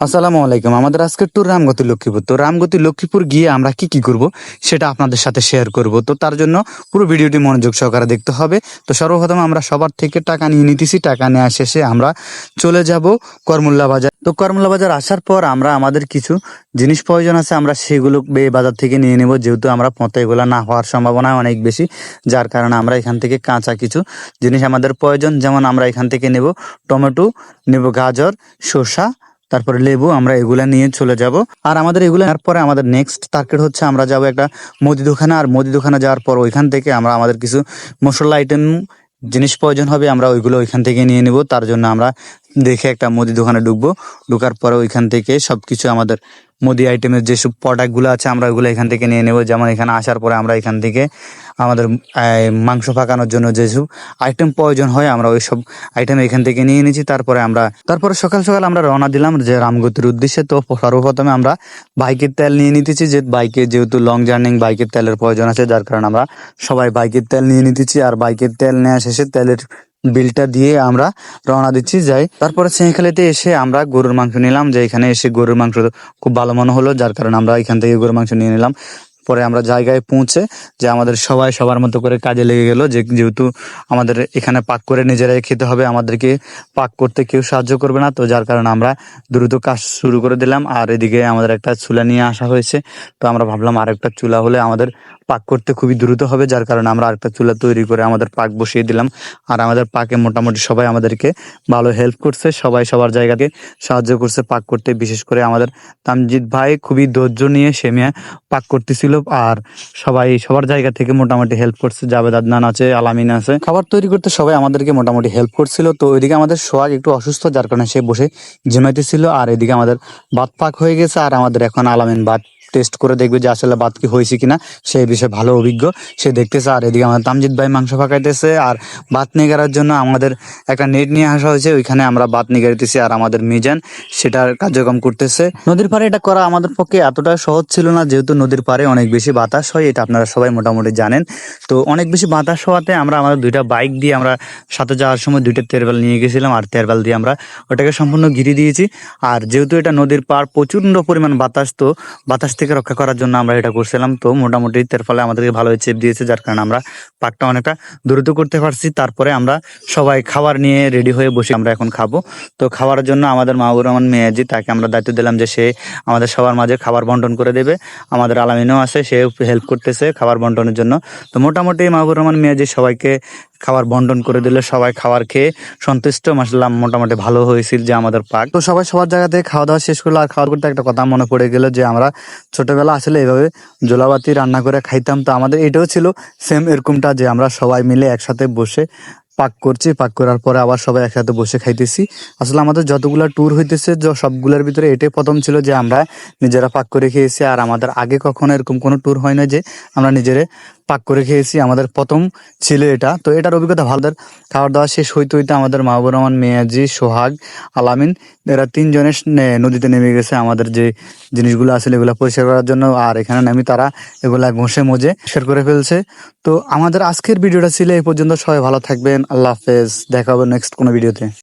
আসসালামু আলাইকুম। আমাদের আজকের ট্যুর রামগতি লক্ষ্মীপুর। তো রামগতি লক্ষ্মীপুর গিয়ে আমরা কি কি করব সেটা আপনাদের সাথে শেয়ার করব। তো তার জন্য পুরো ভিডিওটি মনোযোগ সহকারে দেখতে হবে। তো সর্বপ্রথম আমরা সবার থেকে টাকা নিয়ে নিতেছি। টাকা নেওয়া শেষে আমরা চলে যাব করমুল্লা বাজার। তো করমুল্লা বাজার আসার পর আমরা আমাদের কিছু জিনিস প্রয়োজন আছে, আমরা সেগুলো এই বাজার থেকে নিয়ে নেব। যেহেতু আমরা পথে এগুলো না হওয়ার সম্ভাবনা অনেক বেশি, যার কারণে আমরা এখান থেকে কাঁচা কিছু জিনিস আমাদের প্রয়োজন। যেমন আমরা এখান থেকে নেব টমেটো, নেব গাজর, শসা তারপরে লেবু, আমরা এগুলা নিয়ে চলে যাব। আর আমাদের এগুলো নেওয়ার পরে আমাদের নেক্সট টার্গেট হচ্ছে আমরা যাব একটা মুদি দোকানে। আর মুদি দোকানে যাওয়ার পর ওইখান থেকে আমরা আমাদের কিছু মশলা আইটেম জিনিস প্রয়োজন হবে, আমরা ওইগুলো ওইখান থেকে নিয়ে নিব। তার জন্য আমরা দেখে একটা মুদি দোকানে ঢুকবো। ঢুকার পরে ওইখান থেকে সবকিছু আমাদের মুদি আইটেমের যেসব প্রোডাক্টগুলো আছে, আমরা ওইগুলো এখান থেকে নিয়ে নেব। যেমন এখানে আসার পরে আমরা এখান থেকে আমাদের মাংস পাকানোর জন্য যেসব আইটেম প্রয়োজন হয়, আমরা ওই সব আইটেম এখান থেকে নিয়ে নিয়েছি। তারপরে আমরা, তারপরে সকাল সকাল আমরা রওনা দিলাম যে রামগতির উদ্দেশ্যে। তো সর্বপ্রথমে আমরা বাইকের তেল নিয়ে নিতেছি। যে বাইকে যেহেতু লং জার্নিং বাইকের তেলের প্রয়োজন আছে, যার কারণে আমরা সবাই বাইকের তেল নিয়ে নিতেছি। আর বাইকের তেল নেওয়া শেষে তেলের বিলটা দিয়ে আমরা রওনা দিচ্ছি, যাই। তারপরে সেখালেতে এসে আমরা গরুর মাংস নিলাম, যে এখানে এসে গরুর মাংস খুব ভালো মনে হলো, যার কারণে আমরা এখান থেকে গরুর মাংস নিয়ে নিলাম। পরে আমরা জায়গায় পৌঁছে যে আমাদের সবাই সবার মতো করে কাজে লেগে গেল যে যেহেতু আমাদের এখানে পাক করে নিজেরাই খেতে হবে, আমাদেরকে পাক করতে কেউ সাহায্য করবে না। তো যার কারণে আমরা দ্রুত কাজ শুরু করে দিলাম। আর এদিকে আমাদের একটা চুলা নিয়ে আসা হয়েছে। তো আমরা ভাবলাম আরেকটা চুলা হলে আমাদের পাক করতে খুবই দ্রুত হবে, যার কারণে আমরা আরেকটা চুলা তৈরি করে আমাদের পাক বসিয়ে দিলাম। আর আমাদের পাকে মোটামুটি সবাই আমাদেরকে ভালো হেল্প করছে, সবাই সবার জায়গাকে সাহায্য করছে পাক করতে। বিশেষ করে আমাদের তামজিৎ ভাই খুবই ধৈর্য নিয়ে সেমিয়া পাক করতেছিল। আর সবাই সবার জায়গা থেকে মোটামুটি হেল্প করছে। জাবেদ আদনান আছে, আলামিন আছে। খাবার তৈরি করতে সবাই আমাদেরকে মোটামুটি হেল্প করছিল। তো ওইদিকে আমাদের সোহাগ একটু অসুস্থ, যার কারণে সে বসে ঝিমাইতেছিল আর এদিকে আমাদের ভাত পাক হয়ে গেছে। আর আমাদের এখন আলামিন ভাত টেস্ট করে দেখবে যে আসলে বাদ কি হয়েছে কিনা। সেই বিষয়ে ভালো অভিজ্ঞ। সে দেখতেছে, আর এদিকে আমাদের তামজিৎ ভাই মাংস পাকাইতেছে, আর ভাত নিগারার জন্য আমাদের একটা নেট নিয়ে আসা হয়েছে। ওইখানে আমরা ভাত নিগারিতেছি, আর আমাদের মিজান সেটার কার্যক্রম করতেছে। নদীর পাড়ে এটা করা আমাদের পক্ষে এতটা সহজ ছিল না, যেহেতু নদীর পাড়ে অনেক বেশি বাতাস হয়, এটা আপনারা সবাই মোটামুটি জানেন। তো অনেক বেশি বাতাস হওয়াতে আমরা আমাদের দুইটা বাইক দিয়ে আমরা সাথে যাওয়ার সময় দুইটা তেরবাল নিয়ে গেছিলাম, আর তেরবাল দিয়ে আমরা ওটাকে সম্পূর্ণ ঘিরে দিয়েছি। আর যেহেতু এটা নদীর পাড় প্রচণ্ড পরিমাণ বাতাস, তো বাতাস থেকে রক্ষা করার জন্য আমরা এটা করছিলাম। তো মোটামুটি তার ফলে আমাদেরকে ভালো চেপ দিয়েছে, যার কারণে আমরা পাকটা অনেকটা দ্রুত করতে পারছি। তারপরে আমরা সবাই খাবার নিয়ে রেডি হয়ে বসে আমরা এখন খাব। তো খাওয়ার জন্য আমাদের মাহবুর রহমান মেয়াজি, তাকে আমরা দায়িত্ব দিলাম যে সে আমাদের সবার মাঝে খাবার বন্টন করে দেবে। আমাদের আলামিনও আছে সে হেল্প করতেছে খাবার বন্টনের জন্য। তো মোটামুটি মাহবুর রহমান মেয়াজি সবাইকে খাবার বন্টন করে দিলে সবাই খাবার খেয়ে সন্তুষ্ট। মাসাল্লাহ মোটামুটি ভালো হয়েছিল যে আমাদের পাক। তো সবাই সবার জায়গা থেকে খাওয়া দাওয়া শেষ করল। আর খাওয়ার করতে একটা কথা মনে পড়ে গেল যে আমরা ছোটবেলা আসলে এভাবে জোলাবাতি রান্না করে খাইতাম। তো আমাদের এটাও ছিল সেম এরকমটা যে আমরা সবাই মিলে একসাথে বসে পাক করছি। পাক করার পরে আবার সবাই একসাথে বসে খাইতেছি। আসলে আমাদের যতগুলা ট্যুর হইতেছে সবগুলোর ভিতরে এটাই প্রথম ছিল যে আমরা নিজেরা পাক করে খেয়েছি। আর আমাদের আগে কখনো এরকম কোনো ট্যুর হয় না যে আমরা নিজেরে পাক করে খেয়েছি, আমাদের প্রথম ছিল এটা। তো এটার অভিজ্ঞতা ভালো। খাওয়ার দাওয়া শেষ হইতে হইতে আমাদের মাহবুর রহমান, মেয়াজি, সোহাগ, আলামিন, এরা তিনজনে নে- নদীতে নেমে গেছে আমাদের যে জিনিসগুলো আছে, এগুলো পরিষ্কার করার জন্য। আর এখানে নামি তারা এগুলা ঘষে মজে শেয়ার করে ফেলছে। তো আমাদের আজকের ভিডিওটা ছিল এই পর্যন্ত। সবাই ভালো থাকবেন। আল্লাহ হাফেজ। দেখা হবে নেক্সট কোনো ভিডিওতে।